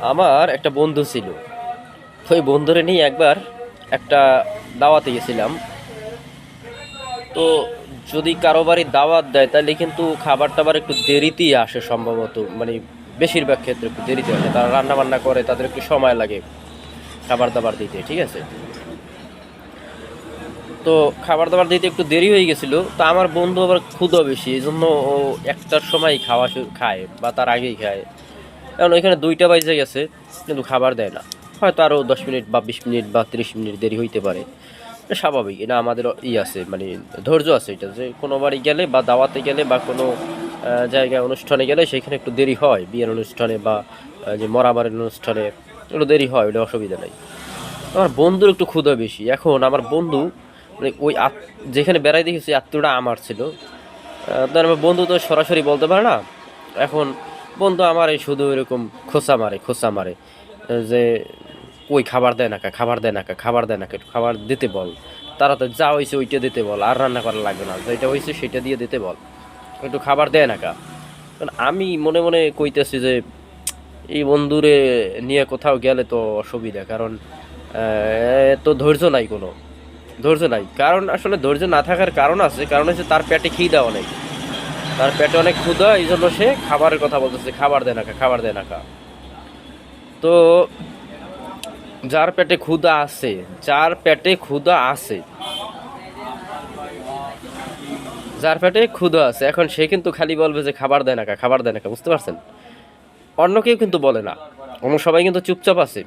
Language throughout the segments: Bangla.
আমার একটা বন্ধু ছিল। তো ওই বন্ধুরে নিয়ে একবার একটা দাওয়াতে গেছিলাম। তো যদি কারও বাড়ি দাওয়াত দেয়, তাহলে কিন্তু খাবার টাবার একটু দেরিতেই আসে সম্ভবত। মানে বেশিরভাগ ক্ষেত্রে একটু দেরিতে আসে। তারা রান্না বান্না করে, তাদের একটু সময় লাগে খাবার দাবার দিতে, ঠিক আছে? তো খাবার দাবার দিতে একটু দেরি হয়ে গেছিল। তো আমার বন্ধু আবার ক্ষুদা বেশি, এই জন্য ও একটার সময় খাওয়া খায় বা তার আগেই খায়। কারণ এখানে দুইটা বাজে গেছে কিন্তু খাবার দেয় না। হয়তো আরও দশ মিনিট বা বিশ মিনিট বা তিরিশ মিনিট দেরি হইতে পারে। স্বাভাবিক এটা আমাদের ই আছে মানে ধৈর্য আছে এটা যে কোনো বাড়ি গেলে বা দাওয়াতে গেলে বা কোনো জায়গায় অনুষ্ঠানে গেলে সেখানে একটু দেরি হয়। বিয়ের অনুষ্ঠানে বা যে মরাবারের অনুষ্ঠানে একটু দেরি হয় ওটা অসুবিধা নেই। আমার বন্ধুর একটু ক্ষুধা বেশি। এখন আমার বন্ধু মানে ওই যেখানে বেড়াই দেখেছি আত্মীয়টা আমার ছিল। আহ, তো আমার বন্ধু তো সরাসরি বলতে পারে না। এখন বন্ধু, আমার এই শুধু এরকম খোসা মারে খোসা মারে। যে, ওই খাবার দেয় না খাবার দেয় না খাবার দেয় না খাবার দিতে বল। তাড়াতাড়ি যা হয়েছে ওইটা দিতে বল, আর রান্না করা লাগবে না। যেটা হয়েছে সেটা দিয়ে দিতে বল। একটু খাবার দেয় না কা। কারণ আমি মনে মনে কইতেছি যে, এই বন্ধুরে নিয়ে কোথাও গেলে তো অসুবিধা, কারণ তো ধৈর্য নাই কোনো। ধৈর্য নাই। কারণ আসলে ধৈর্য না থাকার কারণ আছে, কারণ হচ্ছে তার পেটে খিদা অনেক। তার পেটে অনেক ক্ষুধা এই জন্য সে খাবারের কথা বলতেছে, খাবার দেয় না খাবার দেয় না তো যার পেটে ক্ষুধা আছে, যার পেটে ক্ষুধা আছে, যার পেটে ক্ষুধা আছে, এখন সে কিন্তু খালি বলবে যে খাবার দেয় না খাবার দেয় না বুঝতে পারছেন? অন্য কেউ কিন্তু বলে না। অন্য সবাই কিন্তু চুপচাপ আছে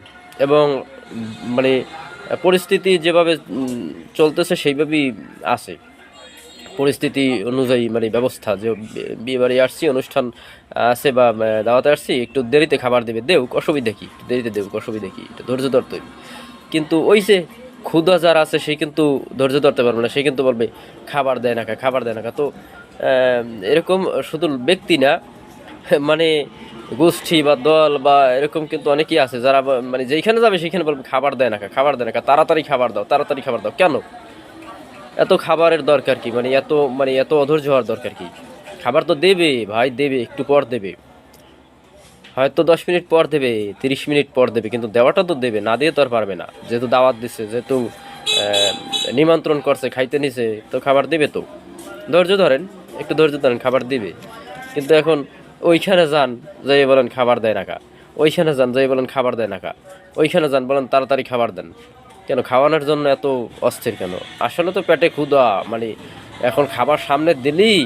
এবং মানে পরিস্থিতি যেভাবে চলতেছে সেইভাবেই আছে। পরিস্থিতি অনুযায়ী মানে ব্যবস্থা যে বিয়ে বাড়ি আসছি, অনুষ্ঠান আছে বা দাওয়াতে আসছি, একটু দেরিতে খাবার দেবে, দেউক, অসুবিধা কি? দেরিতে দেউক, অসুবিধা কি? একটু ধৈর্য ধরতে। কিন্তু ওই যে ক্ষুধা যার আছে, সে কিন্তু ধৈর্য ধরতে পারবে না। সে কিন্তু বলবে, খাবার দেয় না খাবার দেয় না তো এরকম শুধু ব্যক্তি না মানে গোষ্ঠী বা দল বা এরকম কিন্তু অনেকেই আছে, যারা মানে যেখানে যাবে, সেখানে বলবে, খাবার দেয় না খাবার দেয় না তাড়াতাড়ি খাবার দাও, তাড়াতাড়ি খাবার দাও। কেন? এত খাবারের দরকার কি? মানে এত মানে এত অধৈর্য হওয়ার দরকার কি? খাবার তো দেবে, ভাই দেবে, একটু পর দেবে। হয়তো দশ মিনিট পর দেবে, তিরিশ মিনিট পর দেবে, কিন্তু দেওয়াটা তো দেবে, না দিয়ে তো আর পারবে না। যেহেতু দাওয়াত দিচ্ছে যেহেতু নিমন্ত্রণ করছে, খাইতে নিছে, তো খাবার দেবে তো। ধৈর্য ধরেন, একটু ধৈর্য ধরেন, খাবার দিবে। কিন্তু এখন ওইখানে যান যাই বলেন খাবার দেয় না কা? ওইখানে যান যাই বলেন খাবার দেয় না কা? ওইখানে যান, বলেন তাড়াতাড়ি খাবার দেন। কেন? খাওয়ানোর জন্য এত অস্থির কেন? আসলে তো পেটে ক্ষুধা মানে এখন খাবার সামনে দিলেই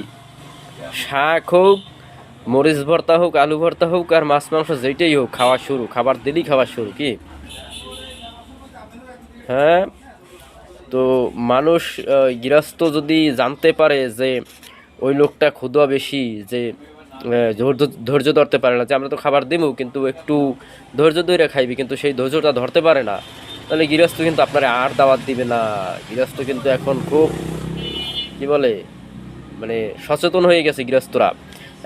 শাক হোক, মরিচ ভর্তা হোক, আলু ভর্তা হোক আর মাছ, মাংস যেইটাই হোক, খাওয়া শুরু। খাবার দিলেই খাওয়া শুরু কি? হ্যাঁ? তো মানুষ গৃহস্থ যদি জানতে পারে যে ওই লোকটা ক্ষুধা বেশি, যে ধৈর্য ধরতে পারে না, যে আমরা তো খাবার দেবো কিন্তু একটু ধৈর্য ধরে খাইবি, কিন্তু সেই ধৈর্যটা ধরতে পারে না। তাহলে গৃহস্থ কিন্তু আপনার আর দাওয়াত দিবে না। গৃহস্থ কিন্তু এখন খুব, কি বলে মানে সচেতন হয়ে গেছে গৃহস্থরা।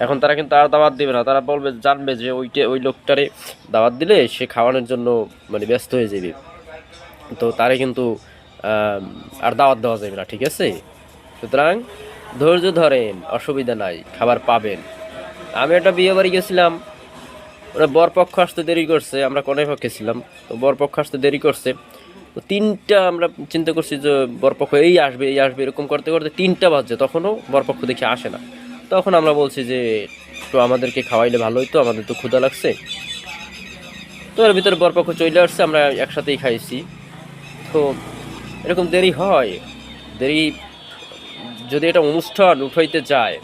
এখন তারা কিন্তু আর দাওয়াত দিবে না। তারা বলবে, জানবে যে ওইটা, ওই লোকটারে দাওয়াত দিলে সে খাওয়ানোর জন্য মানে ব্যস্ত হয়ে যাবে। তো তারে কিন্তু আর দাওয়াত দেওয়া যাবে না, ঠিক আছে? সুতরাং ধৈর্য ধরেন, অসুবিধা নাই, খাবার পাবেন। আমি একটা বিয়ে বাড়ি গেছিলাম। ওরা বরপক্ষ আসতে দেরি করছে, আমরা কনের পক্ষে ছিলাম, তো বরপক্ষ আসতে দেরি করছে। তো তিনটা আমরা চিন্তা করছি যে বরপক্ষ এই আসবে এই আসবে, এরকম করতে করতে তিনটা বাজছে, তখনও বরপক্ষ দেখে আসে না। তখন আমরা বলছি যে, একটু আমাদেরকে খাওয়াইলে ভালো হইতো, আমাদের তো ক্ষুধা লাগছে। তো এর ভিতরে বরপক্ষ চলে আসছে, আমরা একসাথেই খাইছি। তো এরকম দেরি হয়, দেরি যদি এটা অনুষ্ঠান উঠাইতে যায়,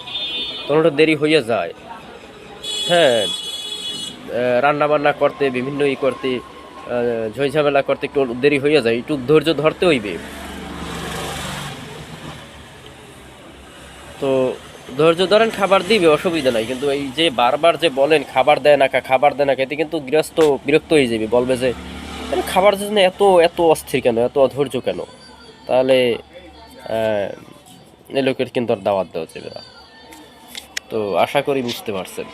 তখন ওটা দেরি হইয়া যায়। হ্যাঁ রান্না বান্না করতে, বিভিন্ন ই করতে ঝামেলা করতে একটু দেরি হইয়া যায়, একটু ধৈর্য ধরতে হইবে। তো ধৈর্য ধরেন খাবার দিবে, অসুবিধা নাই, কিন্তু এই যে বারবার যে বলেন খাবার দেয় না খাবার দেয় না এতে কিন্তু গৃহস্থ বিরক্ত হয়ে যাবে, বলবে যে খাবার জন্য এত এত অস্থির কেন, এত অধৈর্য কেন? তাহলে এই লোকের কিন্তু আর দাওয়াত দেওয়া যাবে না। তো আশা করি বুঝতে পারছেন।